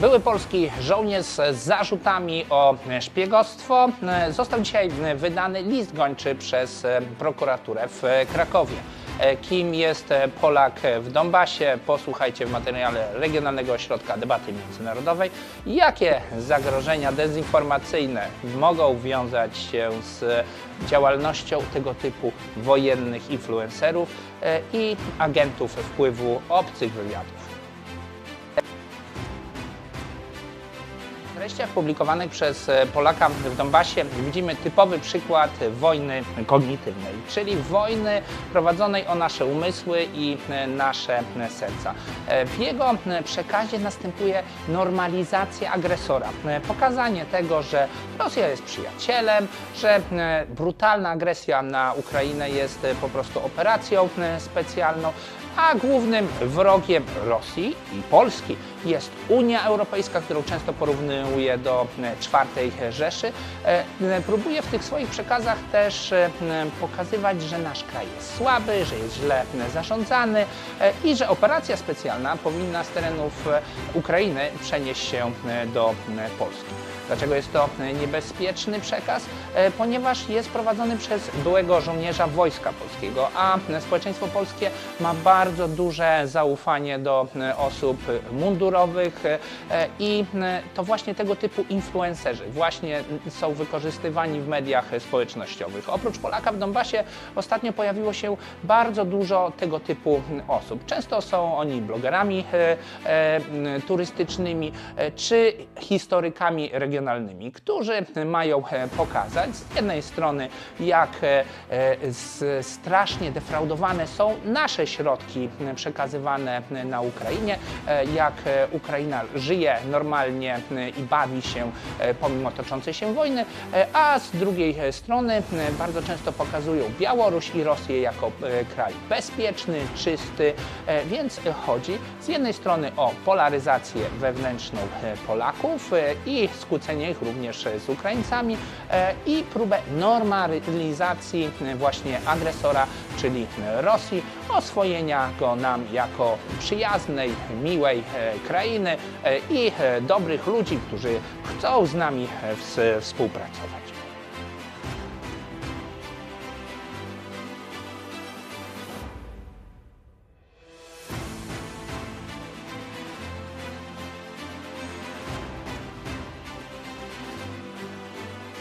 Były polski żołnierz z zarzutami o szpiegostwo został dzisiaj wydany list gończy przez prokuraturę w Krakowie. Kim jest Polak w Donbasie? Posłuchajcie w materiale Regionalnego Ośrodka Debaty Międzynarodowej. Jakie zagrożenia dezinformacyjne mogą wiązać się z działalnością tego typu wojennych influencerów e, i agentów wpływu obcych wywiadów? Treściach publikowanych przez e, Polaka w Donbasie widzimy typowy przykład wojny kognitywnej, czyli wojny prowadzonej o nasze umysły i e, nasze serca. E, W jego przekazie następuje normalizacja agresora, pokazanie tego, że Rosja jest przyjacielem, że brutalna agresja na Ukrainę jest po prostu operacją specjalną, a głównym wrogiem Rosji i Polski jest Unia Europejska, którą często do e, czwartej Rzeszy. E, e, Próbuje w tych swoich przekazach też pokazywać, że nasz kraj jest słaby, że jest źle zarządzany i że operacja specjalna powinna z terenów Ukrainy przenieść się do Polski. Dlaczego jest to e, niebezpieczny przekaz? E, Ponieważ jest prowadzony przez byłego żołnierza Wojska Polskiego, a e, społeczeństwo polskie ma bardzo duże zaufanie do osób mundurowych i to właśnie tego typu influencerzy właśnie są wykorzystywani w mediach społecznościowych. Oprócz Polaka w Donbasie ostatnio pojawiło się bardzo dużo tego typu osób. Często są oni blogerami turystycznymi czy historykami regionalnymi, którzy mają e, pokazać z jednej strony, jak e, e, strasznie defraudowane są nasze środki przekazywane na Ukrainie, jak Ukraina żyje normalnie i bawi się pomimo toczącej się wojny, a z drugiej strony bardzo często pokazują Białoruś i Rosję jako kraj bezpieczny, czysty, więc chodzi z jednej strony o polaryzację wewnętrzną Polaków i skłócenie ich również z Ukraińcami e, i próbę normalizacji e, właśnie agresora, czyli e, Rosji, oswojenia go nam jako przyjaznej, miłej krainy i dobrych ludzi, którzy chcą z nami ws- współpracować.